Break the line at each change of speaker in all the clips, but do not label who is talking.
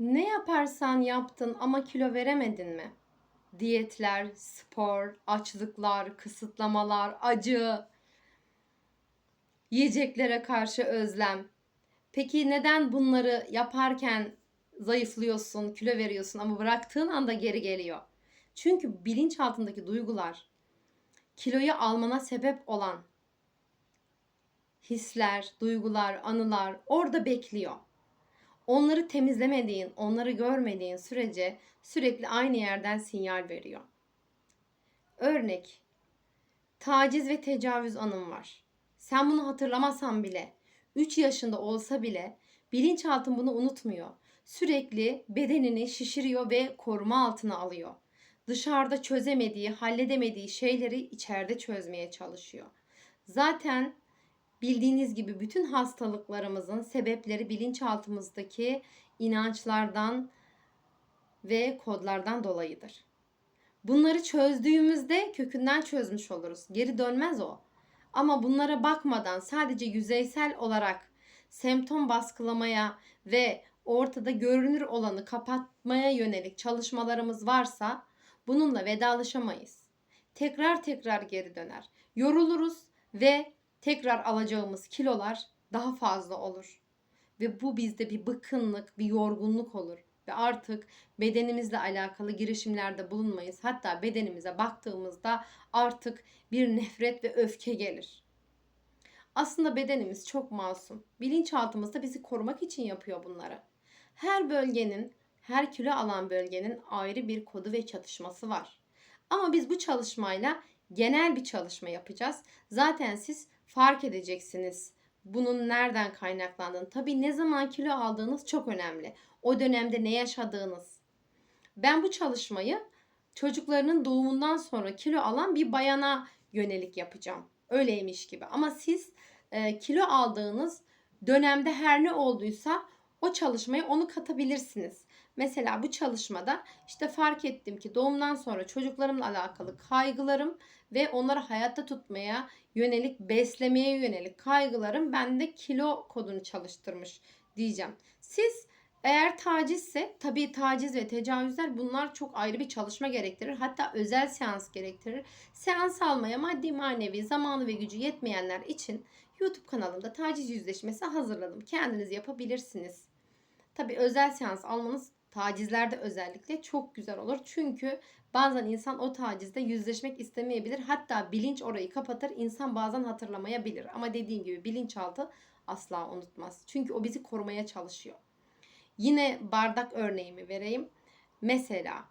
Ne yaparsan yaptın ama kilo veremedin mi? Diyetler, spor, açlıklar, kısıtlamalar, acı, yiyeceklere karşı özlem. Peki neden bunları yaparken zayıflıyorsun, kilo veriyorsun ama bıraktığın anda geri geliyor? Çünkü bilinçaltındaki duygular kiloyu almana sebep olan hisler, duygular, anılar orada bekliyor. Onları temizlemediğin, onları görmediğin sürece sürekli aynı yerden sinyal veriyor. Örnek, taciz ve tecavüz anım var. Sen bunu hatırlamasan bile, 3 yaşında olsa bile bilinçaltın bunu unutmuyor. Sürekli bedenini şişiriyor ve koruma altına alıyor. Dışarıda çözemediği, halledemediği şeyleri içeride çözmeye çalışıyor. Zaten bildiğiniz gibi bütün hastalıklarımızın sebepleri bilinçaltımızdaki inançlardan ve kodlardan dolayıdır. Bunları çözdüğümüzde kökünden çözmüş oluruz. Geri dönmez o. Ama bunlara bakmadan sadece yüzeysel olarak semptom baskılamaya ve ortada görünür olanı kapatmaya yönelik çalışmalarımız varsa bununla vedalaşamayız. Tekrar tekrar geri döner. Yoruluruz ve tekrar alacağımız kilolar daha fazla olur. Ve bu bizde bir bıkkınlık, bir yorgunluk olur. Ve artık bedenimizle alakalı girişimlerde bulunmayız. Hatta bedenimize baktığımızda artık bir nefret ve öfke gelir. Aslında bedenimiz çok masum. Bilinçaltımız da bizi korumak için yapıyor bunları. Her bölgenin, her kilo alan bölgenin ayrı bir kodu ve çatışması var. Ama biz bu çalışmayla genel bir çalışma yapacağız. Zaten siz fark edeceksiniz bunun nereden kaynaklandığını. Tabii ne zaman kilo aldığınız çok önemli. O dönemde ne yaşadığınız. Ben bu çalışmayı çocuklarının doğumundan sonra kilo alan bir bayana yönelik yapacağım. Öyleymiş gibi. Ama siz e, kilo aldığınız dönemde her ne olduysa o çalışmaya onu katabilirsiniz. Mesela bu çalışmada işte fark ettim ki doğumdan sonra çocuklarımla alakalı kaygılarım ve onları hayatta tutmaya yönelik, beslemeye yönelik kaygılarım bende kilo kodunu çalıştırmış diyeceğim. Siz eğer tacizse tabii taciz ve tecavüzler bunlar çok ayrı bir çalışma gerektirir. Hatta özel seans gerektirir. Seans almaya maddi manevi zamanı ve gücü yetmeyenler için YouTube kanalımda taciz yüzleşmesi hazırladım. Kendiniz yapabilirsiniz. Tabii özel seans almanız tacizlerde özellikle çok güzel olur. Çünkü bazen insan o tacizde yüzleşmek istemeyebilir. Hatta bilinç orayı kapatır. İnsan bazen hatırlamayabilir. Ama dediğim gibi bilinçaltı asla unutmaz. Çünkü o bizi korumaya çalışıyor. Yine bardak örneğimi vereyim. Mesela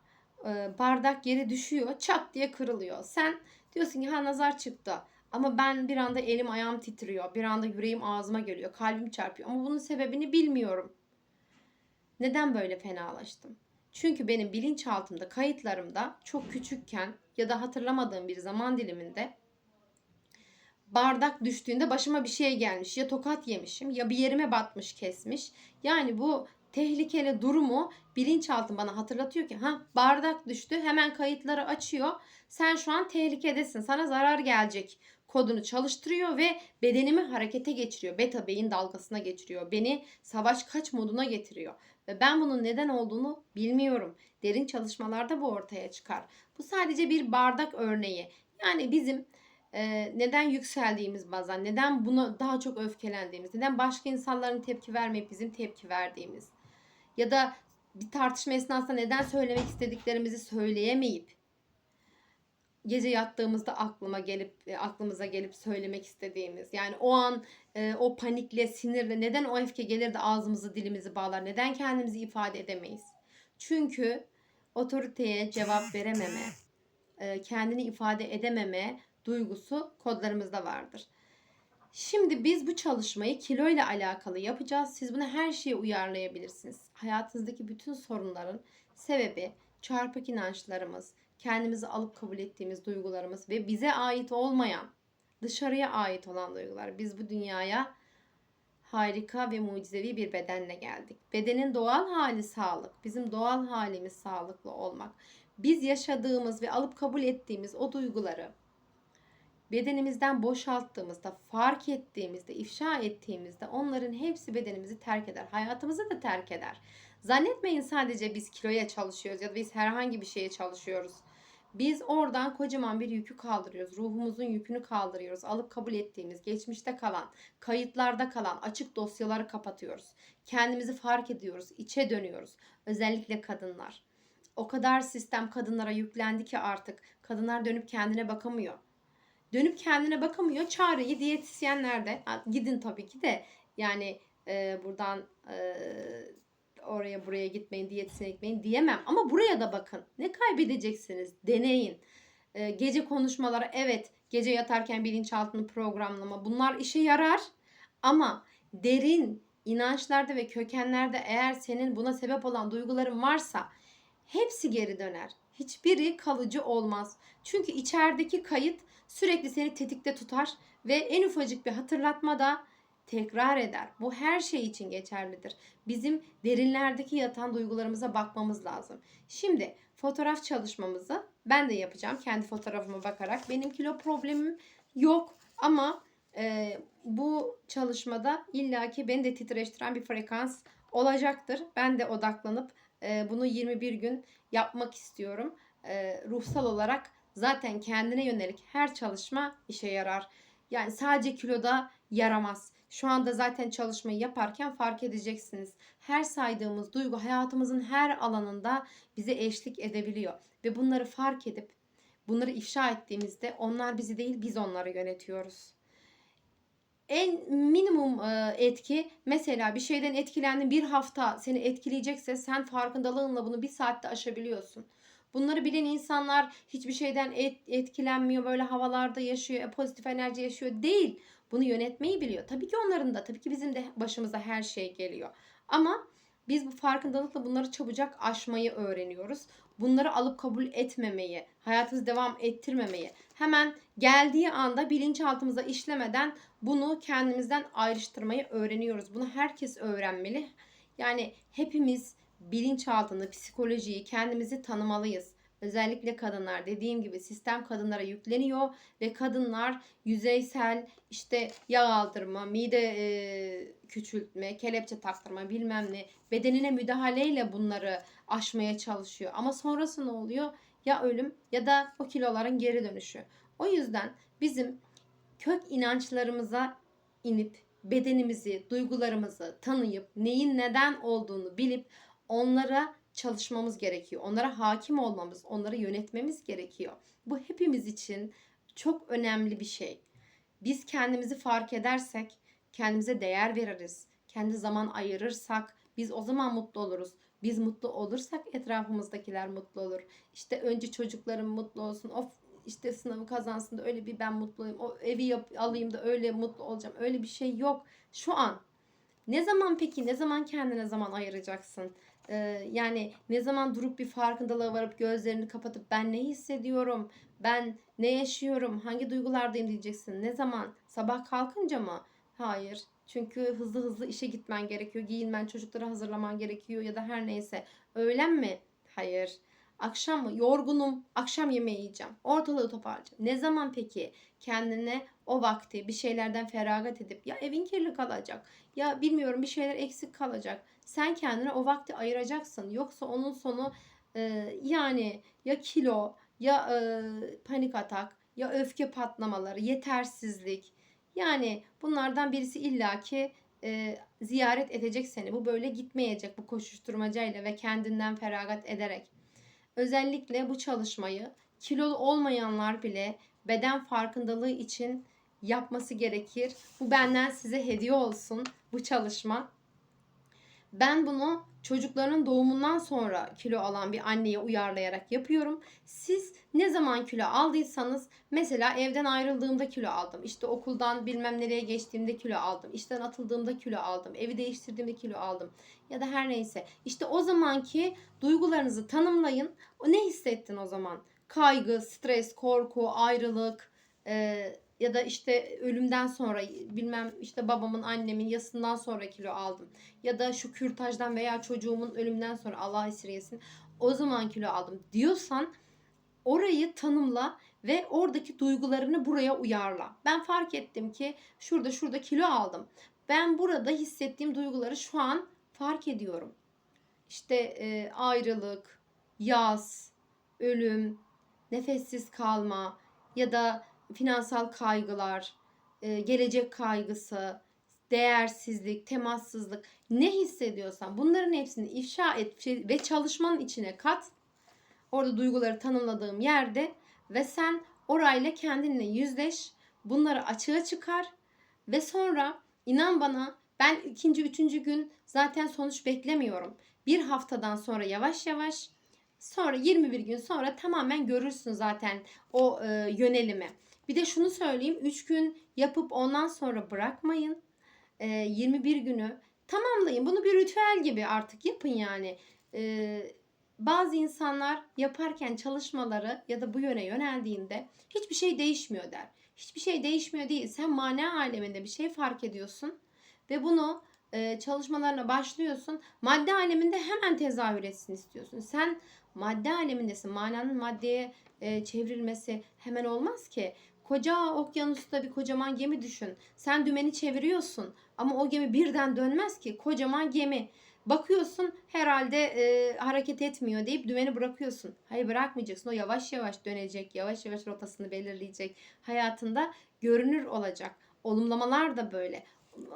e, bardak yere düşüyor, çat diye kırılıyor. Sen diyorsun ki ha nazar çıktı. Ama ben bir anda elim ayağım titriyor. Bir anda yüreğim ağzıma geliyor. Kalbim çarpıyor. Ama bunun sebebini bilmiyorum. Neden böyle fenalaştım? Çünkü benim bilinçaltımda, kayıtlarımda çok küçükken ya da hatırlamadığım bir zaman diliminde bardak düştüğünde başıma bir şey gelmiş. Ya tokat yemişim ya bir yerime batmış kesmiş. Yani bu tehlikeli durumu bilinçaltım bana hatırlatıyor ki ha bardak düştü hemen kayıtları açıyor. Sen şu an tehlikedesin sana zarar gelecek kodunu çalıştırıyor ve bedenimi harekete geçiriyor. Beta beyin dalgasına geçiriyor. Beni savaş kaç moduna getiriyor. Ve ben bunun neden olduğunu bilmiyorum. Derin çalışmalarda bu ortaya çıkar. Bu sadece bir bardak örneği. Yani bizim e, neden yükseldiğimiz bazen, neden buna daha çok öfkelendiğimiz, neden başka insanların tepki vermeyip bizim tepki verdiğimiz ya da bir tartışma esnasında neden söylemek istediklerimizi söyleyemeyip gece yattığımızda aklıma gelip e, aklımıza gelip söylemek istediğimiz yani o an e, o panikle sinirle neden o öfke gelir de ağzımızı dilimizi bağlar neden kendimizi ifade edemeyiz çünkü otoriteye cevap verememe e, kendini ifade edememe duygusu kodlarımızda vardır. Şimdi biz bu çalışmayı kilo ile alakalı yapacağız. Siz bunu her şeye uyarlayabilirsiniz. Hayatınızdaki bütün sorunların sebebi çarpık inançlarımız, kendimizi alıp kabul ettiğimiz duygularımız ve bize ait olmayan, dışarıya ait olan duygular. Biz bu dünyaya harika ve mucizevi bir bedenle geldik. Bedenin doğal hali sağlık. Bizim doğal halimiz sağlıklı olmak. Biz yaşadığımız ve alıp kabul ettiğimiz o duyguları bedenimizden boşalttığımızda, fark ettiğimizde, ifşa ettiğimizde onların hepsi bedenimizi terk eder. Hayatımızı da terk eder. Zannetmeyin sadece biz kiloya çalışıyoruz ya da biz herhangi bir şeye çalışıyoruz. Biz oradan kocaman bir yükü kaldırıyoruz. Ruhumuzun yükünü kaldırıyoruz. Alıp kabul ettiğimiz, geçmişte kalan, kayıtlarda kalan açık dosyaları kapatıyoruz. Kendimizi fark ediyoruz, içe dönüyoruz. Özellikle kadınlar. O kadar sistem kadınlara yüklendi ki artık kadınlar dönüp kendine bakamıyor. Dönüp kendine bakamıyor. Çareyi diyetisyenlerde. Gidin tabii ki de yani e, buradan e, oraya buraya gitmeyin, diyetisyene gitmeyin diyemem. Ama buraya da bakın. Ne kaybedeceksiniz? Deneyin. E, gece konuşmaları evet. Gece yatarken bilinçaltını programlama. Bunlar işe yarar. Ama derin inançlarda ve kökenlerde eğer senin buna sebep olan duyguların varsa hepsi geri döner. Hiçbiri kalıcı olmaz. Çünkü içerideki kayıt sürekli seni tetikte tutar ve en ufacık bir hatırlatma da tekrar eder. Bu her şey için geçerlidir. Bizim derinlerdeki yatan duygularımıza bakmamız lazım. Şimdi fotoğraf çalışmamızı ben de yapacağım. Kendi fotoğrafıma bakarak. Benim kilo problemim yok ama e, bu çalışmada illaki beni de titreştiren bir frekans olacaktır. Ben de odaklanıp e, bunu 21 gün yapmak istiyorum. E, ruhsal olarak zaten kendine yönelik her çalışma işe yarar. Yani sadece kiloda yaramaz. Şu anda zaten çalışmayı yaparken fark edeceksiniz. Her saydığımız duygu hayatımızın her alanında bize eşlik edebiliyor. Ve bunları fark edip bunları ifşa ettiğimizde onlar bizi değil biz onları yönetiyoruz. En minimum e, etki mesela bir şeyden etkilendin bir hafta seni etkileyecekse sen farkındalığınla bunu bir saatte aşabiliyorsun. Bunları bilen insanlar hiçbir şeyden et, etkilenmiyor, böyle havalarda yaşıyor, e, pozitif enerji yaşıyor değil. Bunu yönetmeyi biliyor. Tabii ki onların da, tabii ki bizim de başımıza her şey geliyor. Ama biz bu farkındalıkla bunları çabucak aşmayı öğreniyoruz. Bunları alıp kabul etmemeyi, hayatımızı devam ettirmemeyi, hemen geldiği anda bilinçaltımıza işlemeden bunu kendimizden ayrıştırmayı öğreniyoruz. Bunu herkes öğrenmeli. Yani hepimiz bilinçaltını, psikolojiyi, kendimizi tanımalıyız. Özellikle kadınlar dediğim gibi sistem kadınlara yükleniyor ve kadınlar yüzeysel işte yağ aldırma, mide e, küçültme, kelepçe taktırma bilmem ne bedenine müdahaleyle bunları aşmaya çalışıyor. Ama sonrası ne oluyor? Ya ölüm ya da o kiloların geri dönüşü. O yüzden bizim kök inançlarımıza inip bedenimizi, duygularımızı tanıyıp neyin neden olduğunu bilip onlara çalışmamız gerekiyor. Onlara hakim olmamız, onları yönetmemiz gerekiyor. Bu hepimiz için çok önemli bir şey. Biz kendimizi fark edersek, kendimize değer veririz. Kendi zaman ayırırsak biz o zaman mutlu oluruz. Biz mutlu olursak etrafımızdakiler mutlu olur. İşte önce çocuklarım mutlu olsun. Of işte sınavı kazansın da öyle bir ben mutluyum. O evi yap, alayım da öyle mutlu olacağım. Öyle bir şey yok. Şu an. Ne zaman peki? Ne zaman kendine zaman ayıracaksın? Ee, yani ne zaman durup bir farkındalığa varıp gözlerini kapatıp ben ne hissediyorum? Ben ne yaşıyorum? Hangi duygulardayım diyeceksin. Ne zaman? Sabah kalkınca mı? Hayır. Çünkü hızlı hızlı işe gitmen gerekiyor. Giyinmen, çocukları hazırlaman gerekiyor ya da her neyse. Öğlen mi? Hayır. Akşam mı? Yorgunum. Akşam yemeği yiyeceğim. Ortalığı toparlayacağım. Ne zaman peki kendine o vakti bir şeylerden feragat edip ya evin kirli kalacak ya bilmiyorum bir şeyler eksik kalacak. Sen kendine o vakti ayıracaksın. Yoksa onun sonu e, yani ya kilo ya e, panik atak ya öfke patlamaları, yetersizlik. Yani bunlardan birisi illaki e, ziyaret edecek seni. Bu böyle gitmeyecek bu koşuşturmacayla ve kendinden feragat ederek. Özellikle bu çalışmayı kilolu olmayanlar bile beden farkındalığı için yapması gerekir. Bu benden size hediye olsun bu çalışma. Ben bunu çocukların doğumundan sonra kilo alan bir anneye uyarlayarak yapıyorum. Siz ne zaman kilo aldıysanız mesela evden ayrıldığımda kilo aldım. İşte okuldan bilmem nereye geçtiğimde kilo aldım. İşten atıldığımda kilo aldım. Evi değiştirdiğimde kilo aldım. Ya da her neyse. İşte o zamanki duygularınızı tanımlayın. Ne hissettin o zaman? Kaygı, stres, korku, ayrılık, e, ya da işte ölümden sonra bilmem işte babamın annemin yasından sonra kilo aldım. Ya da şu kürtajdan veya çocuğumun ölümden sonra Allah esirgesin o zaman kilo aldım diyorsan orayı tanımla ve oradaki duygularını buraya uyarla. Ben fark ettim ki şurada şurada kilo aldım. Ben burada hissettiğim duyguları şu an fark ediyorum. İşte e, ayrılık, yaz, ölüm, nefessiz kalma ya da finansal kaygılar, e, gelecek kaygısı, değersizlik, temassızlık ne hissediyorsan bunların hepsini ifşa et ve çalışmanın içine kat. Orada duyguları tanımladığım yerde ve sen orayla kendinle yüzleş. Bunları açığa çıkar ve sonra inan bana ben ikinci, üçüncü gün zaten sonuç beklemiyorum. Bir haftadan sonra yavaş yavaş sonra 21 gün sonra tamamen görürsün zaten o e, yönelimi. Bir de şunu söyleyeyim 3 gün yapıp ondan sonra bırakmayın. E, 21 günü tamamlayın. Bunu bir ritüel gibi artık yapın yani. E, bazı insanlar yaparken çalışmaları ya da bu yöne yöneldiğinde hiçbir şey değişmiyor der. Hiçbir şey değişmiyor değil. Sen mana aleminde bir şey fark ediyorsun ve bunu e, çalışmalarına başlıyorsun. Madde aleminde hemen tezahür etsin istiyorsun. Sen madde alemindesin. Mananın maddeye e, çevrilmesi hemen olmaz ki. Koca okyanusta bir kocaman gemi düşün. Sen dümeni çeviriyorsun ama o gemi birden dönmez ki. Kocaman gemi. Bakıyorsun herhalde e, hareket etmiyor deyip dümeni bırakıyorsun. Hayır bırakmayacaksın. O yavaş yavaş dönecek. Yavaş yavaş rotasını belirleyecek. Hayatında görünür olacak. Olumlamalar da böyle.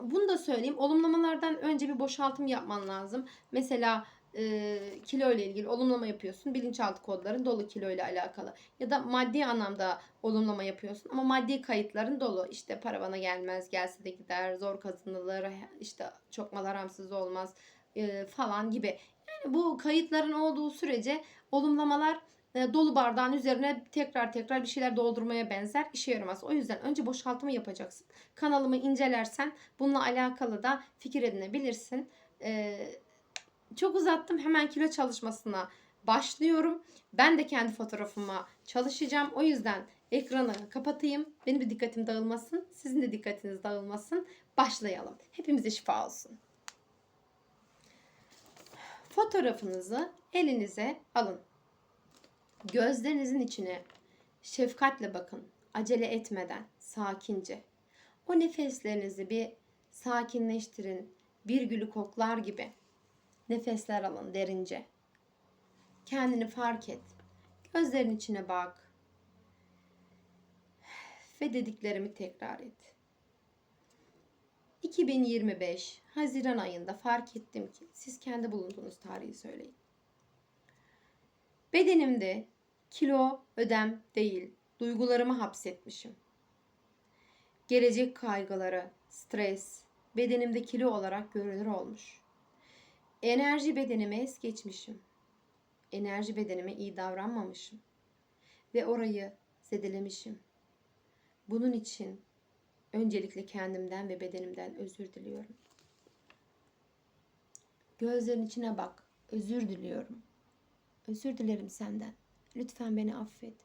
Bunu da söyleyeyim. Olumlamalardan önce bir boşaltım yapman lazım. Mesela e, kilo ile ilgili olumlama yapıyorsun. Bilinçaltı kodların dolu kilo ile alakalı. Ya da maddi anlamda olumlama yapıyorsun. Ama maddi kayıtların dolu. İşte para bana gelmez, gelse de gider, zor kazanılır, işte çok mal haramsız olmaz e, falan gibi. Yani bu kayıtların olduğu sürece olumlamalar dolu bardağın üzerine tekrar tekrar bir şeyler doldurmaya benzer işe yaramaz. O yüzden önce boşaltımı yapacaksın. Kanalımı incelersen bununla alakalı da fikir edinebilirsin. Ee, çok uzattım. Hemen kilo çalışmasına başlıyorum. Ben de kendi fotoğrafıma çalışacağım. O yüzden ekranı kapatayım. Benim de dikkatim dağılmasın. Sizin de dikkatiniz dağılmasın. Başlayalım. Hepimize şifa olsun. Fotoğrafınızı elinize alın. Gözlerinizin içine şefkatle bakın. Acele etmeden, sakince. O nefeslerinizi bir sakinleştirin. Bir gülü koklar gibi. Nefesler alın derince. Kendini fark et. Gözlerin içine bak. Ve dediklerimi tekrar et. 2025 Haziran ayında fark ettim ki siz kendi bulunduğunuz tarihi söyleyin. Bedenimde kilo ödem değil, duygularımı hapsetmişim. Gelecek kaygıları, stres, bedenimde kilo olarak görünür olmuş. Enerji bedenime es geçmişim. Enerji bedenime iyi davranmamışım. Ve orayı zedelemişim. Bunun için öncelikle kendimden ve bedenimden özür diliyorum. Gözlerin içine bak. Özür diliyorum. Özür dilerim senden. Lütfen beni affet.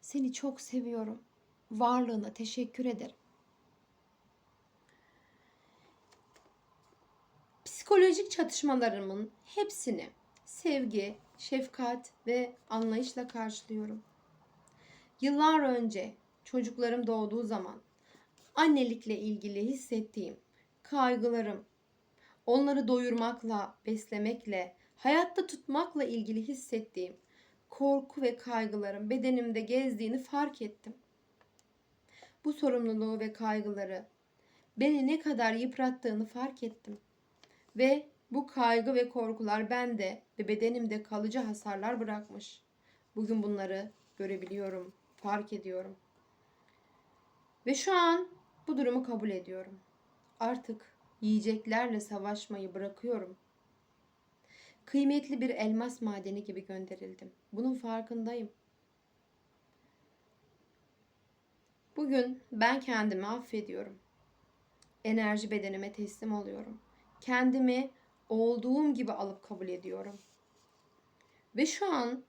Seni çok seviyorum. Varlığına teşekkür ederim. Psikolojik çatışmalarımın hepsini sevgi, şefkat ve anlayışla karşılıyorum. Yıllar önce çocuklarım doğduğu zaman annelikle ilgili hissettiğim kaygılarım, onları doyurmakla, beslemekle, hayatta tutmakla ilgili hissettiğim korku ve kaygılarım bedenimde gezdiğini fark ettim. Bu sorumluluğu ve kaygıları beni ne kadar yıprattığını fark ettim. Ve bu kaygı ve korkular bende ve bedenimde kalıcı hasarlar bırakmış. Bugün bunları görebiliyorum, fark ediyorum. Ve şu an bu durumu kabul ediyorum. Artık yiyeceklerle savaşmayı bırakıyorum. Kıymetli bir elmas madeni gibi gönderildim. Bunun farkındayım. Bugün ben kendimi affediyorum. Enerji bedenime teslim oluyorum. Kendimi olduğum gibi alıp kabul ediyorum. Ve şu an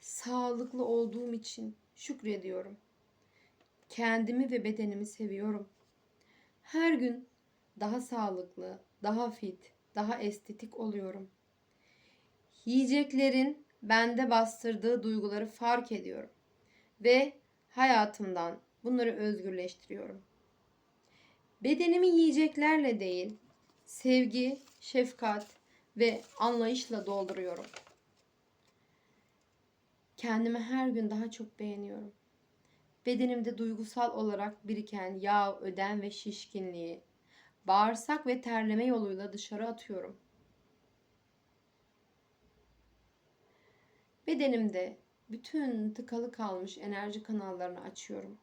sağlıklı olduğum için şükrediyorum. Kendimi ve bedenimi seviyorum. Her gün daha sağlıklı, daha fit, daha estetik oluyorum. Yiyeceklerin bende bastırdığı duyguları fark ediyorum ve hayatımdan bunları özgürleştiriyorum. Bedenimi yiyeceklerle değil, sevgi, şefkat ve anlayışla dolduruyorum. Kendimi her gün daha çok beğeniyorum. Bedenimde duygusal olarak biriken yağ, ödem ve şişkinliği bağırsak ve terleme yoluyla dışarı atıyorum. Bedenimde bütün tıkalı kalmış enerji kanallarını açıyorum.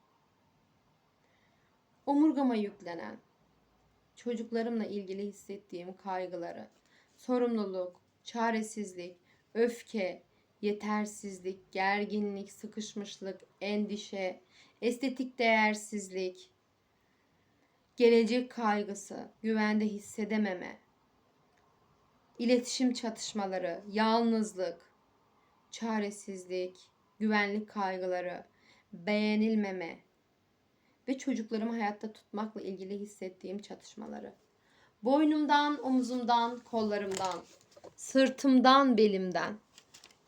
Omurgama yüklenen, çocuklarımla ilgili hissettiğim kaygıları, sorumluluk, çaresizlik, öfke, yetersizlik, gerginlik, sıkışmışlık, endişe, estetik değersizlik, gelecek kaygısı, güvende hissedememe, iletişim çatışmaları, yalnızlık, çaresizlik, güvenlik kaygıları, beğenilmeme ve çocuklarımı hayatta tutmakla ilgili hissettiğim çatışmaları. Boynumdan, omuzumdan, kollarımdan, sırtımdan, belimden,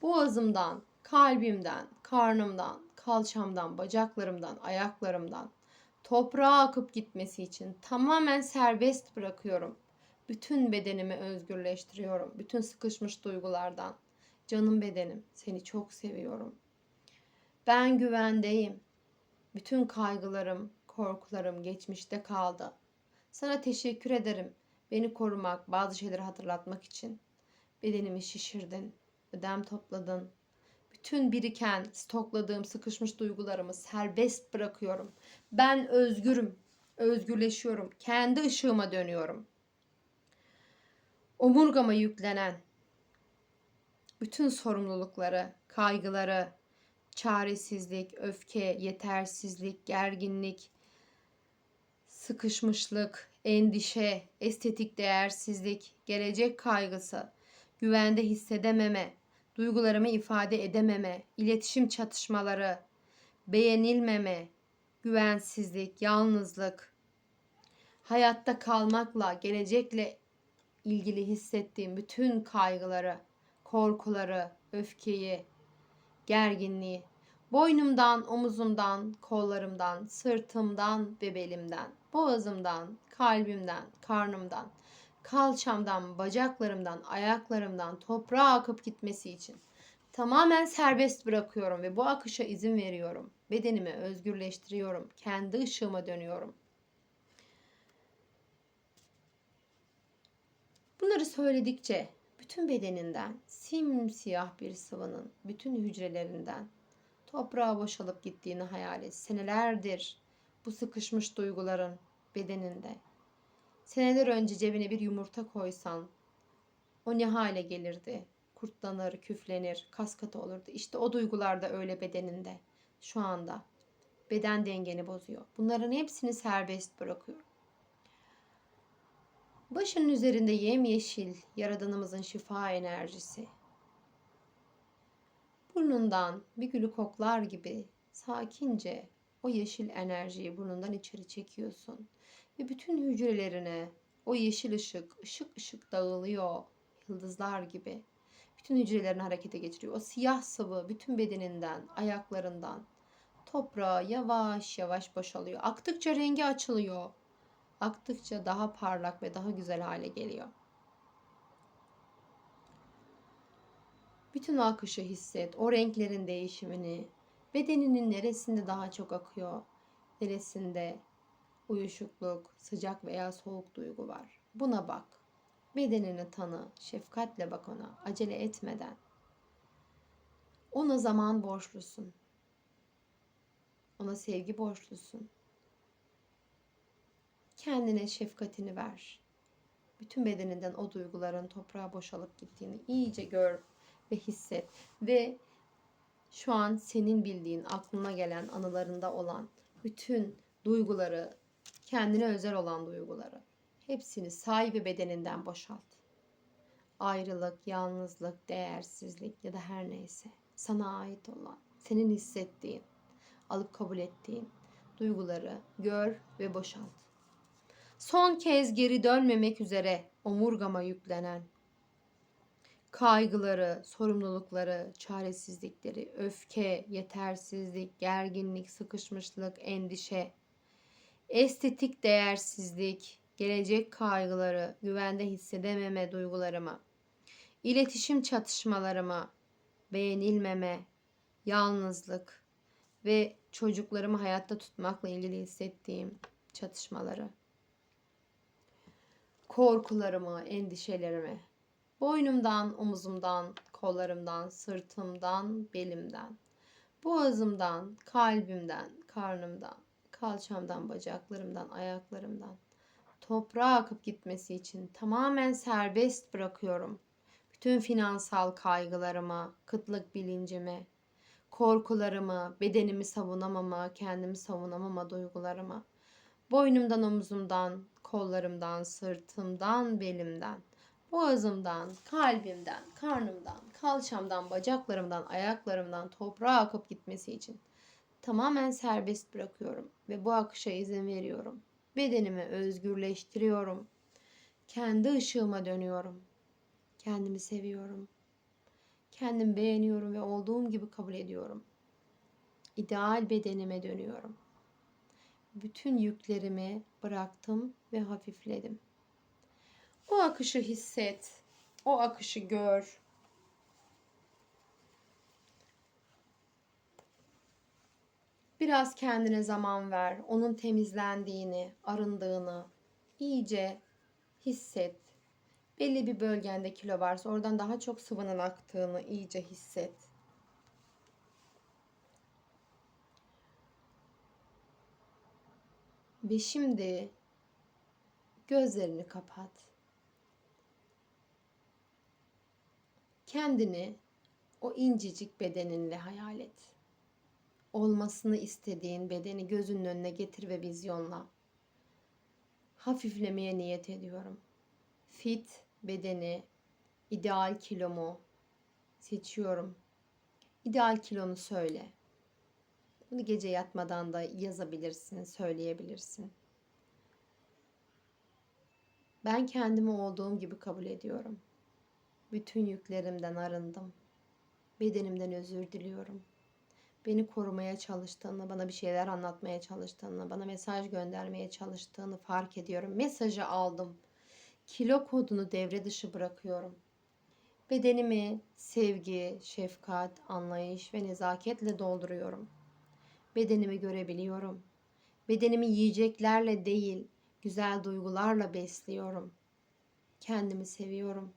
boğazımdan, kalbimden, karnımdan, kalçamdan, bacaklarımdan, ayaklarımdan toprağa akıp gitmesi için tamamen serbest bırakıyorum. Bütün bedenimi özgürleştiriyorum. Bütün sıkışmış duygulardan. Canım bedenim, seni çok seviyorum. Ben güvendeyim. Bütün kaygılarım, korkularım geçmişte kaldı. Sana teşekkür ederim. Beni korumak, bazı şeyleri hatırlatmak için. Bedenimi şişirdin, ödem topladın. Bütün biriken, stokladığım sıkışmış duygularımı serbest bırakıyorum. Ben özgürüm, özgürleşiyorum. Kendi ışığıma dönüyorum. Omurgama yüklenen bütün sorumlulukları, kaygıları, çaresizlik, öfke, yetersizlik, gerginlik, sıkışmışlık, endişe, estetik değersizlik, gelecek kaygısı, güvende hissedememe, duygularımı ifade edememe, iletişim çatışmaları, beğenilmeme, güvensizlik, yalnızlık, hayatta kalmakla, gelecekle ilgili hissettiğim bütün kaygıları, korkuları, öfkeyi, gerginliği, boynumdan, omuzumdan, kollarımdan, sırtımdan ve belimden, boğazımdan, kalbimden, karnımdan, kalçamdan, bacaklarımdan, ayaklarımdan toprağa akıp gitmesi için tamamen serbest bırakıyorum ve bu akışa izin veriyorum. Bedenimi özgürleştiriyorum. Kendi ışığıma dönüyorum. Bunları söyledikçe bütün bedeninden simsiyah bir sıvının bütün hücrelerinden toprağa boşalıp gittiğini hayal et. Senelerdir bu sıkışmış duyguların bedeninde. Seneler önce cebine bir yumurta koysan o ne hale gelirdi? Kurtlanır, küflenir, kaskatı olurdu. İşte o duygular da öyle bedeninde şu anda. Beden dengeni bozuyor. Bunların hepsini serbest bırakıyorum. Başının üzerinde yemyeşil yaradanımızın şifa enerjisi. Burnundan bir gülü koklar gibi sakince o yeşil enerjiyi burnundan içeri çekiyorsun. Ve bütün hücrelerine o yeşil ışık, ışık ışık dağılıyor yıldızlar gibi. Bütün hücrelerini harekete geçiriyor. O siyah sıvı bütün bedeninden, ayaklarından toprağa yavaş yavaş boşalıyor. Aktıkça rengi açılıyor aktıkça daha parlak ve daha güzel hale geliyor. Bütün akışı hisset, o renklerin değişimini, bedeninin neresinde daha çok akıyor, neresinde uyuşukluk, sıcak veya soğuk duygu var. Buna bak. Bedenini tanı, şefkatle bak ona, acele etmeden. Ona zaman borçlusun. Ona sevgi borçlusun. Kendine şefkatini ver. Bütün bedeninden o duyguların toprağa boşalıp gittiğini iyice gör ve hisset. Ve şu an senin bildiğin, aklına gelen, anılarında olan bütün duyguları, kendine özel olan duyguları hepsini ve bedeninden boşalt. Ayrılık, yalnızlık, değersizlik ya da her neyse sana ait olan, senin hissettiğin, alıp kabul ettiğin duyguları gör ve boşalt. Son kez geri dönmemek üzere omurgama yüklenen kaygıları, sorumlulukları, çaresizlikleri, öfke, yetersizlik, gerginlik, sıkışmışlık, endişe, estetik değersizlik, gelecek kaygıları, güvende hissedememe duygularımı, iletişim çatışmalarımı, beğenilmeme, yalnızlık ve çocuklarımı hayatta tutmakla ilgili hissettiğim çatışmaları, korkularımı, endişelerimi, boynumdan, omuzumdan, kollarımdan, sırtımdan, belimden, boğazımdan, kalbimden, karnımdan, kalçamdan, bacaklarımdan, ayaklarımdan. Toprağa akıp gitmesi için tamamen serbest bırakıyorum. Bütün finansal kaygılarımı, kıtlık bilincimi, korkularımı, bedenimi savunamama, kendimi savunamama duygularımı, boynumdan, omuzumdan, kollarımdan, sırtımdan, belimden, boğazımdan, kalbimden, karnımdan, kalçamdan, bacaklarımdan, ayaklarımdan toprağa akıp gitmesi için tamamen serbest bırakıyorum ve bu akışa izin veriyorum. Bedenimi özgürleştiriyorum. Kendi ışığıma dönüyorum. Kendimi seviyorum. Kendimi beğeniyorum ve olduğum gibi kabul ediyorum. İdeal bedenime dönüyorum. Bütün yüklerimi bıraktım ve hafifledim. O akışı hisset. O akışı gör. Biraz kendine zaman ver. Onun temizlendiğini, arındığını iyice hisset. Belli bir bölgende kilo varsa oradan daha çok sıvının aktığını iyice hisset. Ve şimdi gözlerini kapat. Kendini o incecik bedeninle hayal et. Olmasını istediğin bedeni gözünün önüne getir ve vizyonla. Hafiflemeye niyet ediyorum. Fit bedeni, ideal kilomu seçiyorum. İdeal kilonu söyle. Bunu gece yatmadan da yazabilirsin, söyleyebilirsin. Ben kendimi olduğum gibi kabul ediyorum. Bütün yüklerimden arındım. Bedenimden özür diliyorum. Beni korumaya çalıştığını, bana bir şeyler anlatmaya çalıştığını, bana mesaj göndermeye çalıştığını fark ediyorum. Mesajı aldım. Kilo kodunu devre dışı bırakıyorum. Bedenimi sevgi, şefkat, anlayış ve nezaketle dolduruyorum. Bedenimi görebiliyorum. Bedenimi yiyeceklerle değil, güzel duygularla besliyorum. Kendimi seviyorum.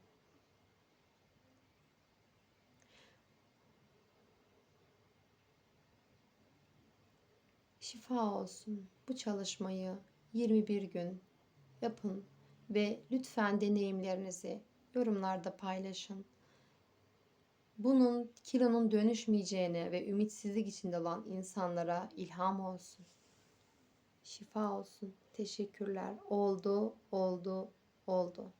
Şifa olsun. Bu çalışmayı 21 gün yapın ve lütfen deneyimlerinizi yorumlarda paylaşın. Bunun kilonun dönüşmeyeceğine ve ümitsizlik içinde olan insanlara ilham olsun. Şifa olsun. Teşekkürler. Oldu, oldu, oldu.